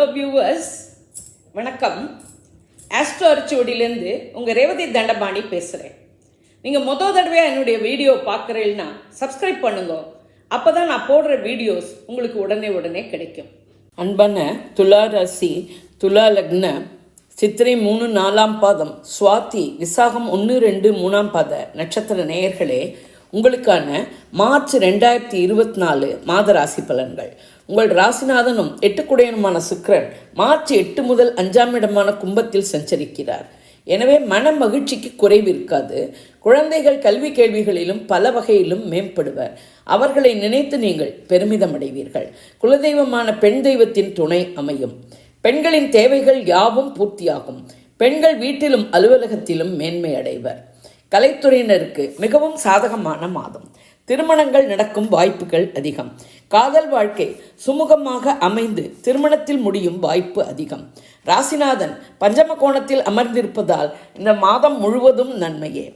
Hello viewers வணக்கம். Astro அரிச்சுவடியிலேருந்து உங்கள் ரேவதி தண்டபாணி பேசுகிறேன் நீங்கள் மொதல் தடவையாக என்னுடைய வீடியோ பார்க்குறீங்கன்னா சப்ஸ்கிரைப் பண்ணுங்க. அப்போ தான் நான் போடுற வீடியோஸ் உங்களுக்கு உடனே உடனே கிடைக்கும். அன்பான துலா ராசி துலா லக்ன சித்திரை மூணு நாலாம் பாதம் சுவாதி விசாகம் ஒன்று ரெண்டு மூணாம் பாத நட்சத்திர நேயர்களே உங்களுக்கான மார்ச் ரெண்டாயிரத்தி இருபத்தி நாலு மாத ராசி பலன்கள். உங்கள் ராசிநாதனும் எட்டுக்குடையனுமான சுக்கரன் மார்ச் எட்டு முதல் அஞ்சாம் இடமான கும்பத்தில் சஞ்சரிக்கிறார். எனவே மன மகிழ்ச்சிக்கு குறைவு இருக்காது. குழந்தைகள் கல்வி கேள்விகளிலும் பல வகையிலும் மேம்படுவர். அவர்களை நினைத்து நீங்கள் பெருமிதம் அடைவீர்கள் குலதெய்வமான பெண் தெய்வத்தின் துணை அமையும். பெண்களின் தேவைகள் யாவும் பூர்த்தியாகும். பெண்கள் வீட்டிலும் அலுவலகத்திலும் மேன்மை அடைவர். கலைத்துறையினருக்கு மிகவும் சாதகமான மாதம். திருமணங்கள் நடக்கும் வாய்ப்புகள் அதிகம். காதல் வாழ்க்கை சுமூகமாக அமைந்து திருமணத்தில் முடியும் வாய்ப்பு அதிகம். ராசிநாதன் பஞ்சம கோணத்தில் அமர்ந்திருப்பதால் இந்த மாதம் முழுவதும் நன்மையே.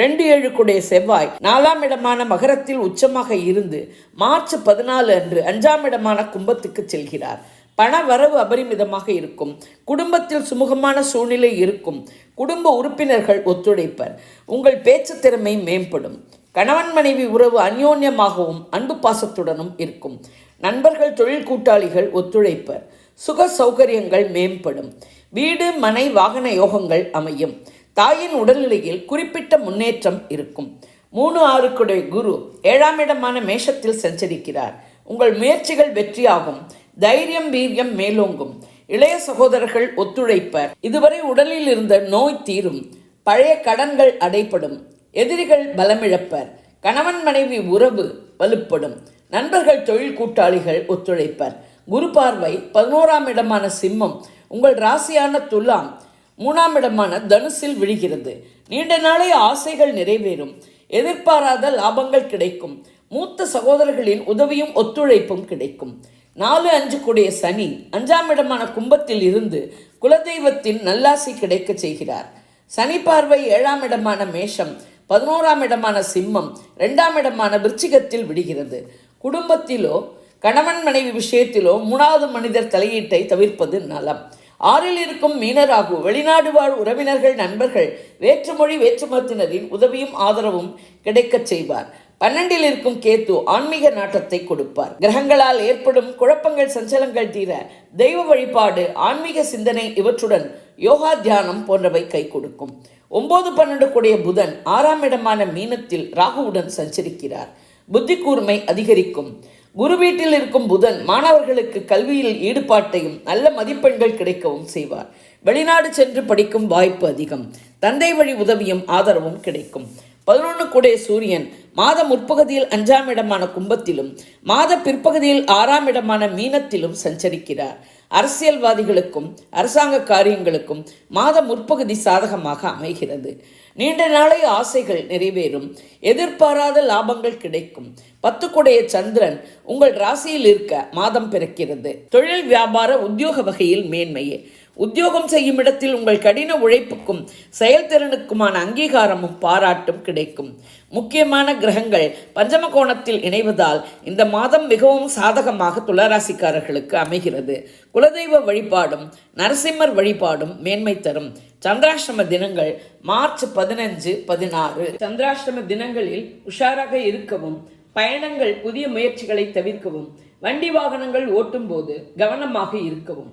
ரெண்டு ஏழு குடைய செவ்வாய் நாலாம் இடமான மகரத்தில் உச்சமாக இருந்து மார்ச் பதினாலு அன்று அஞ்சாம் இடமான கும்பத்துக்கு செல்கிறார். பண வரவு அபரிமிதமாக இருக்கும். குடும்பத்தில் சுமூகமான சூழ்நிலை இருக்கும். குடும்ப உறுப்பினர்கள் ஒத்துழைப்பர். உங்கள் பேச்சு திறமை மேம்படும். கணவன் மனைவி உறவு அந்யோன்யமாகவும் அன்பு பாசத்துடனும் இருக்கும். நண்பர்கள் தொழில் கூட்டாளிகள் ஒத்துழைப்பர். சுக சௌகரியங்கள் மேம்படும். வீடு மனை வாகன யோகங்கள் அமையும். தாயின் உடல்நிலையில் குறிப்பிட்ட முன்னேற்றம் இருக்கும். மூணு ஆறுக்குடைய குரு ஏழாம் இடமான மேஷத்தில் சஞ்சரிக்கிறார். உங்கள் முயற்சிகள் வெற்றியாகும். தைரியம் வீரியம் மேலோங்கும். இளைய சகோதரர்கள் ஒத்துழைப்பர். இதுவரை உடலில் இருந்த நோய் தீரும். பழைய கடன்கள் அடைப்படும். எதிரிகள் பலமிழப்பர். கணவன் மனைவி உறவு வலுப்படும். நண்பர்கள் தொழில் கூட்டாளிகள் ஒத்துழைப்பர். குரு பார்வை பதினோராம் இடமான சிம்மம். உங்கள் ராசியான துலாம் மூணாம் இடமான தனுசில் விழுகிறது. நீண்ட நாளே ஆசைகள் நிறைவேறும். எதிர்பாராத லாபங்கள் கிடைக்கும். மூத்த சகோதரர்களின் உதவியும் ஒத்துழைப்பும் கிடைக்கும். நாலு அஞ்சு கூடிய சனி அஞ்சாம் இடமான கும்பத்தில் இருந்து குலதெய்வத்தின் நல்லாசி கிடைக்க செய்கிறார். சனி பார்வை ஏழாம் இடமான மேஷம் பதினோராம் இடமான சிம்மம் ரெண்டாம் இடமான விருச்சிகத்தில் விடுகிறது. குடும்பத்திலோ கணவன் மனைவி விஷயத்திலோ மூணாவது மனிதர் தலையீட்டை தவிர்ப்பது நலம். ஆறில் இருக்கும் மீனராகு வெளிநாடு வாழ் உறவினர்கள் நண்பர்கள் வேற்றுமொழி வேற்றுமத்தினரின் உதவியும் ஆதரவும் கிடைக்கச் செய்வார். பன்னெண்டில் இருக்கும் கேத்து ஆன்மீக நாட்டத்தை கொடுப்பார். கிரகங்களால் ஏற்படும் குழப்பங்கள் சஞ்சலங்கள் தீர தெய்வ வழிபாடு ஆன்மீக சிந்தனை இவற்றுடன் யோகா தியானம் போன்றவை கை கொடுக்கும். ஒன்பது பன்னெண்டு கூடிய புதன் ஆறாம் இடமான மீனத்தில் ராகுவுடன் சஞ்சரிக்கிறார். புத்தி கூர்மை அதிகரிக்கும். குரு வீட்டில் இருக்கும் புதன் மாணவர்களுக்கு கல்வியில் ஈடுபாட்டையும் நல்ல மதிப்பெண்கள் கிடைக்கவும் செய்வார். வெளிநாடு சென்று படிக்கும் வாய்ப்பு அதிகம். தந்தை வழி உதவியும் ஆதரவும் கிடைக்கும். பதினொன்று கூடைய சூரியன் மாத முற்பகுதியில் அஞ்சாம் இடமான கும்பத்திலும் மாத பிற்பகுதியில் ஆறாம் இடமான மீனத்திலும் சஞ்சரிக்கிறார். அரசியல்வாதிகளுக்கும் அரசாங்க காரியங்களுக்கும் மாத முற்பகுதி சாதகமாக அமைகிறது. நீண்ட நாளை ஆசைகள் நிறைவேறும். எதிர்பாராத லாபங்கள் கிடைக்கும். பத்துக்குடைய சந்திரன் உங்கள் ராசியில் இருக்க மாதம் பிறக்கிறது. தொழில் வியாபார உத்தியோக வகையில் மேன்மையே. உத்தியோகம் செய்யும் இடத்தில் உங்கள் கடின உழைப்புக்கும் செயல்திறனுக்குமான அங்கீகாரமும் பாராட்டும் கிடைக்கும். முக்கியமான கிரகங்கள் பஞ்சம கோணத்தில் இணைவதால் இந்த மாதம் மிகவும் சாதகமாக துளராசிக்காரர்களுக்கு அமைகிறது. குலதெய்வ வழிபாடும் நரசிம்மர் வழிபாடும் மேன்மை தரும். சந்திராஷ்டம தினங்கள் மார்ச் பதினஞ்சு பதினாறு. சந்திராஷ்டம தினங்களில் உஷாராக இருக்கவும் பயணங்கள் புதிய முயற்சிகளை தவிர்க்கவும் வண்டி வாகனங்கள் ஓட்டும்போது கவனமாக இருக்கவும்.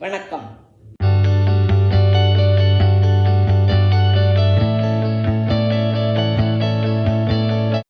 வணக்கம்.